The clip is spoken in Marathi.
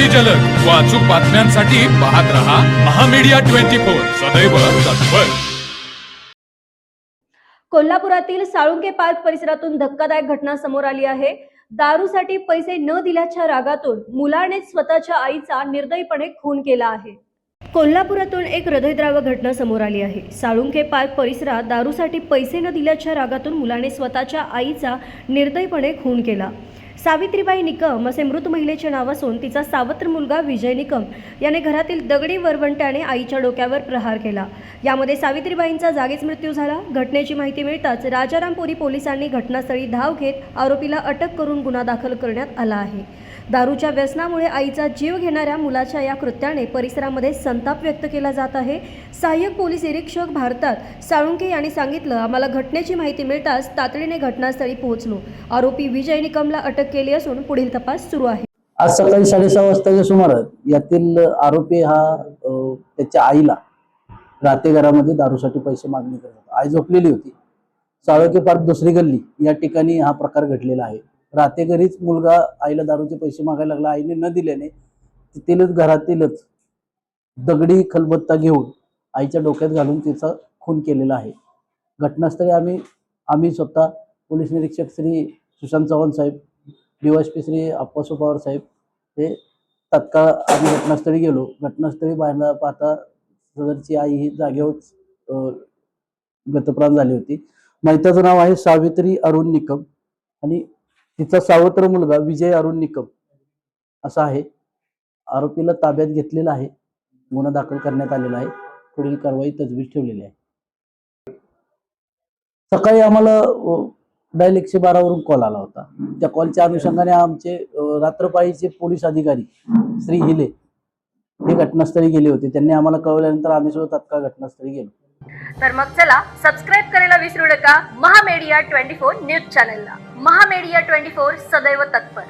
अगदी जलद. व अचूक बातम्यांसाठी पाहत रहा महामीडिया ट्वेंटी फोर. सदैव तत्पर. कोल्हापुरातील साळुंके पार्क परिसरातून धक्कादायक घटना समोर आली आहे. दारूसाठी पैसे न दिल्याच्या रागातून मुलाने स्वतःच्या आईचा निर्दयीपणे खून केला आहे. कोल्हापुरातून एक हृदयद्रावक घटना समोर आली आहे. साळुंके पार्क परिसरात दारूसाठी पैसे न दिल्याच्या रागातून मुलाने स्वतःच्या आईचा निर्दयीपणे खून केला. सावित्रीबाई निकम असे मृत महिलेचे नाव असून तिचा सावत्र मुलगा विजय निकम याने घरातील दगडी वरवंट्याने आईच्या डोक्यावर प्रहार केला. यामध्ये सावित्रीबाईंचा जागीच मृत्यू झाला. घटनेची माहिती मिळताच राजारामपुरी पोलिसांनी घटनास्थळी धाव घेत आरोपीला अटक करून गुन्हा दाखल करण्यात आला आहे. दारूच्या व्यसनामुळे आईचा जीव घेणाऱ्या मुलाच्या या कृत्याने परिसरामध्ये संताप व्यक्त केला जात आहे. सहाय्यक पोलीस निरीक्षक भारतात साळुंके यांनी सांगितलं आम्हाला घटनेची माहिती मिळताच तातडीने घटनास्थळी पोहोचलो. आरोपी विजय निकमला अटक केली असून पुढील तपास सुरू आहे. आज सकाळी साडेसहा वाजताच्या सुमारास यातील आरोपी हा त्याच्या आईला राहते घरामध्ये दारूसाठी पैसे मागणी करत होता. आई झोपलेली होती. साळोके पार्क दुसरी गल्ली या ठिकाणी हा प्रकार घडलेला आहे. राते घरीच मुलगा आईला दारूचे पैसे मागायला लागला. आईने न दिल्याने तिथीलच घरातीलच दगडी खलबत्ता घेऊन आईच्या डोक्यात घालून तिचा खून केलेला आहे. घटनास्थळी आम्ही आम्ही स्वतः पोलीस निरीक्षक श्री सुशांत चव्हाण साहेब डीवायसपी श्री अप्पासू पवार साहेब हे तत्काळ आम्ही घटनास्थळी गेलो. घटनास्थळी पाहायला पाहता सदरची आई ही जागेवर अं, गतप्राण झाली होती. मैताचं नाव आहे सावित्री अरुण निकम आणि तिचा सावत्र मुलगा विजय अरुण निकम असा आहे. आरोपीला ताब्यात घेतलेला आहे. गुन्हा दाखल करण्यात आलेला आहे. पुढील कारवाई तजवीज ठेवलेली आहे. सकाळी आम्हाला डायल एकशे बारावरून कॉल आला होता. त्या कॉलच्या अनुषंगाने आमचे रात्रपाळीचे पोलीस अधिकारी श्री हिले हे घटनास्थळी गेले होते. त्यांनी आम्हाला कळवल्यानंतर आम्ही सुद्धा तत्काळ घटनास्थळी गेलो. तर मग चला सबस्क्राईब करायला विसरू नका. महामेडिया ट्वेंटी फोर न्यूज चॅनलला. महामेडिया ट्वेंटी फोर सदैव तत्पर.